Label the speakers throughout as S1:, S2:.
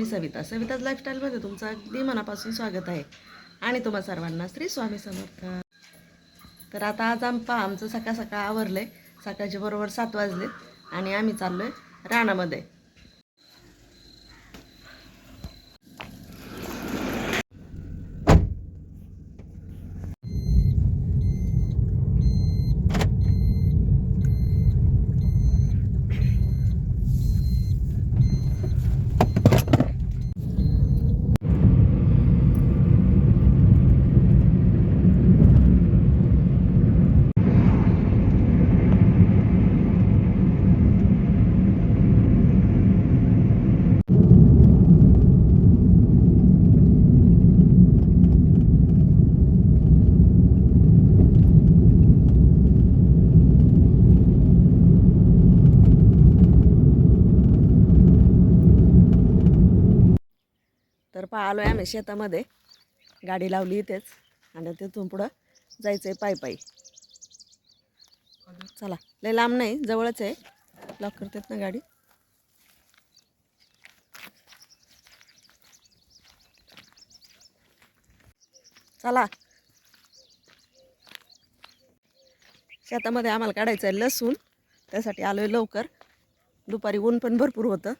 S1: मी सविता. सविताज लाईफस्टाईलमध्ये तुमचं अगदी मनापासून स्वागत आहे. आणि तुम्हा सर्वांना श्री स्वामी समर्थ. तर आता आज आम आमचं सकाळ सकाळ आवरलं आहे सकाळचे बरोबर सात वाजले आणि आम्ही चाललो आहे रानामध्ये. आलो आहे आम्ही शेतामध्ये. गाडी लावली इथेच. आणि तिथून पुढं जायचं आहे पायी पायी. चला लय लांब नाही जवळच आहे. लॉक करतात ना गाडी. चला. शेतामध्ये आम्हाला काढायचं आहे लसूण. त्यासाठी आलो आहे लवकर. दुपारी ऊन पण भरपूर होतं.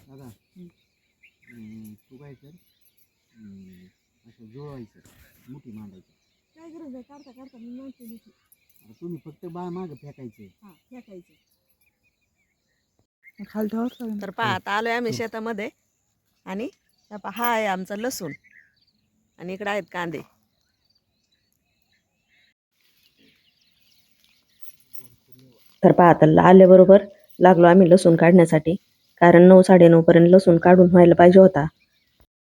S2: दादा तू काय कर हम्म, असं जुळवायचं मुठी मांडायचं
S1: काय गरज आहे? काढता काढता मी माणसं
S2: तुम्ही फक्त बाय मागं फेकायचं.
S1: हा फेकायचं.
S2: खाली
S1: तर पहा आता आलोय आम्ही शेतामध्ये. आणि हा आहे आमचा लसूण. आणि इकडे आहेत कांदे. तर पहा आता आल्याबरोबर लागलो आम्ही लसूण काढण्यासाठी. कारण नऊ साडेनऊपर्यंत लसूण काढून व्हायला पाहिजे होता.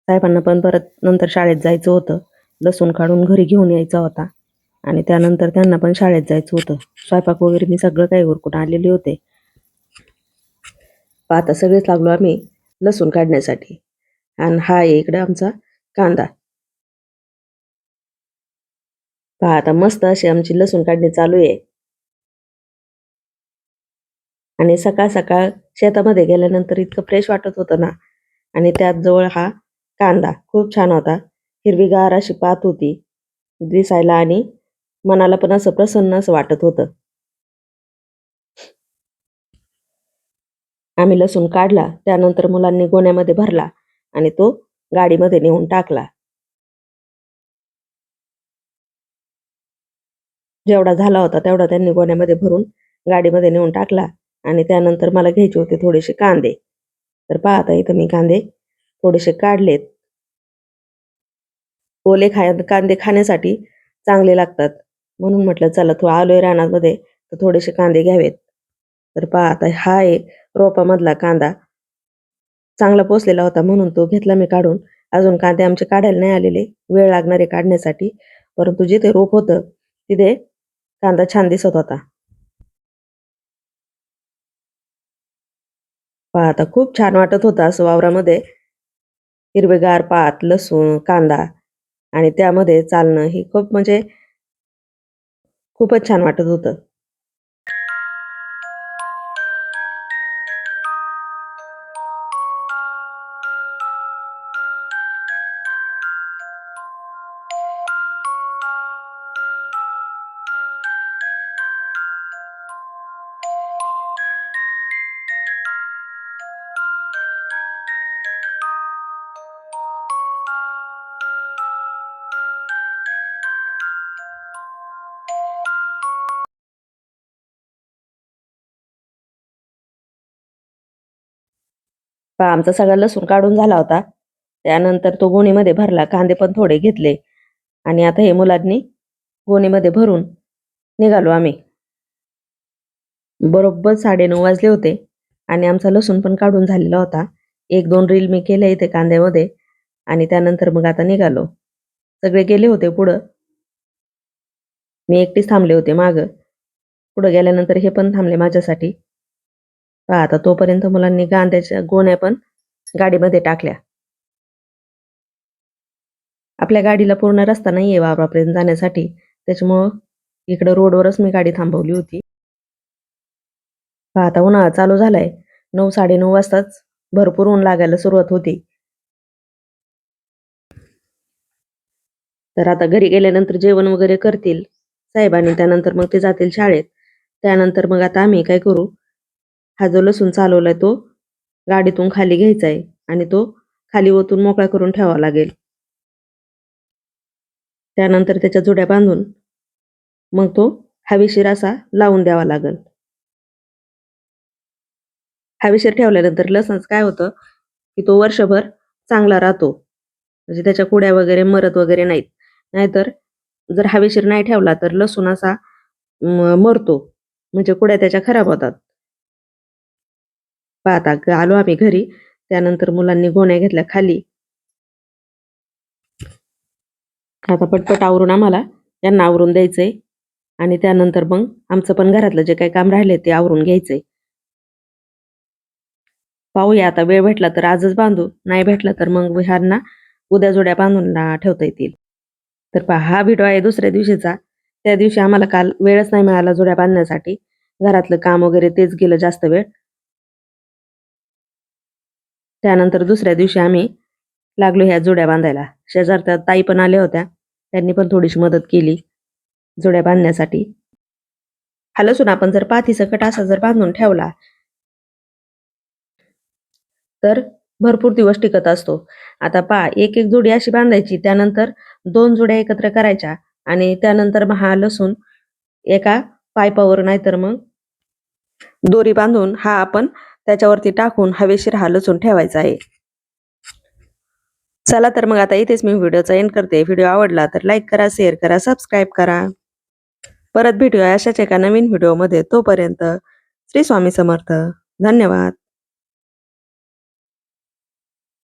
S1: साहेबांना पण परत नंतर शाळेत जायचं होतं. लसूण काढून घरी घेऊन यायचा होता. आणि त्यानंतर त्यांना पण शाळेत जायचं होतं. स्वयंपाक वगैरे मी सगळं काही उरकून आलेले होते. आता सगळेच लागलो आम्ही लसूण काढण्यासाठी. आणि हा इकडे आमचा कांदा. पहा आता मस्त अशी आमची लसूण काढणी चालू आहे. आणि सकाळ सकाळ शेतामध्ये गेल्यानंतर इतकं फ्रेश वाटत होतं ना. आणि त्यात जवळ हा कांदा खूप छान होता. हिरवीगार अशी पात होती. दिसायला आणि मनाला पण असं प्रसन्न असं वाटत होतं. आम्ही लसूण काढला त्यानंतर मुलांनी गोण्यामध्ये भरला आणि तो गाडीमध्ये नेऊन टाकला. जेवढा झाला होता तेवढा त्यांनी गोण्यामध्ये भरून गाडीमध्ये नेऊन टाकला आणि त्यानंतर मला घ्यायचे होते थोडेसे कांदे. तर पाहता इथं मी कांदे थोडेसे काढलेत. ओले खाय कांदे खाण्यासाठी चांगले लागतात. म्हणून म्हटलं चला थोडं आलोय रानामध्ये तर थोडेसे कांदे घ्यावेत. तर पहा आता हा आहे रोपामधला कांदा. चांगला पोचलेला होता म्हणून तो घेतला मी काढून. अजून कांदे आमचे काढायला नाही आलेले वेळ लागणारे काढण्यासाठी. परंतु जिथे रोप होतं तिथे कांदा छान दिसत होता. पहा आता खूप छान वाटत होता असं वावरामध्ये. हिरवेगार पात लसूण कांदा आणि त्यामध्ये चालणं ही खूप म्हणजे खूपच छान वाटत होतं. पहा आमचा सगळा लसूण काढून झाला होता. त्यानंतर तो गोणीमध्ये भरला कांदे पण थोडे घेतले. आणि आता हे मुलांनी गोणीमध्ये भरून निघालो आम्ही. बरोबर साडेनऊ वाजले होते आणि आमचा लसूण पण काढून झालेला होता. एक दोन रील मी केले इथे कांद्यामध्ये आणि त्यानंतर मग आता निघालो. सगळे गेले होते पुढं. मी एकटीच थांबले होते मागं. पुढं गेल्यानंतर हे पण थांबले माझ्यासाठी. आता तोपर्यंत मुलांनी कांद्याच्या गोण्या पण गाडीमध्ये टाकल्या. आपल्या गाडीला पूर्ण रस्ता नाहीये वावरापर्यंत जाण्यासाठी. त्याच्यामुळं इकडं रोडवरच मी गाडी थांबवली होती. आता उन्हाळा चालू झालाय. नऊ साडेनऊ वाजताच भरपूर ऊन लागायला सुरुवात होती. तर आता घरी गेल्यानंतर जेवण वगैरे करतील साहेबांनी त्यानंतर मग ते जातील शाळेत. त्यानंतर मग आता आम्ही काय करू? हा जो लसूण चालवलाय तो गाडीतून खाली घ्यायचा आहे आणि तो खाली ओतून मोकळा करून ठेवावा लागेल. त्यानंतर त्याच्या जुड्या बांधून मग तो हवेशीर असा लावून द्यावा लागेल. हवेशीर ठेवल्यानंतर लसण काय होतं की तो वर्षभर चांगला राहतो. म्हणजे त्याच्या कुड्या वगैरे मरत वगैरे नाहीत. नाहीतर जर हवेशीर नाही ठेवला तर लसूण असा मरतो. म्हणजे कुड्या त्याच्या खराब होतात. पाहता ग- आलो आम्ही घरी. त्यानंतर मुलांनी गोण्या घेतल्या खाली. आता पटपट आवरून आम्हाला यांना आवरून द्यायचंय. आणि त्यानंतर मग आमचं पण घरातलं जे काही काम राहिले ते आवरून घ्यायचंय. पाहूया आता वेळ भेटला तर आजच बांधू नाही भेटला तर मग विहारना उद्या जोड्या बांधून ठेवता येतील. तर पहा हा व्हिडिओ आहे दुसऱ्या दिवशीचा. त्या दिवशी आम्हाला काल वेळच नाही मिळाला जोड्या बांधण्यासाठी. घरातलं काम वगैरे तेच गेलं जास्त वेळ. त्यानंतर दुसऱ्या दिवशी आम्ही लागलो ह्या जोड्या बांधायला. शेजारच्या ताई पण आल्या होत्या. त्यांनी पण थोडीशी मदत केली जोड्या बांधण्यासाठी. हा लसूण आपण जर पाथीचा कट असा जर बांधून ठेवला तर भरपूर दिवस टिकत असतो. आता पा एक एक जोडी अशी बांधायची त्यानंतर दोन जोड्या एकत्र करायच्या आणि त्यानंतर मग हा लसूण एका पायपावर नाहीतर मग दोरी बांधून हा आपण त्याच्यावरती टाकून हवेशीर हा लचून ठेवायचा आहे. चला तर मग आता इथेच मी व्हिडिओचा एंड करते. व्हिडिओ आवडला तर लाईक करा शेअर करा सबस्क्राईब करा. परत भेटूया अशाच एका नवीन व्हिडिओमध्ये. तोपर्यंत श्री स्वामी समर्थ. धन्यवाद.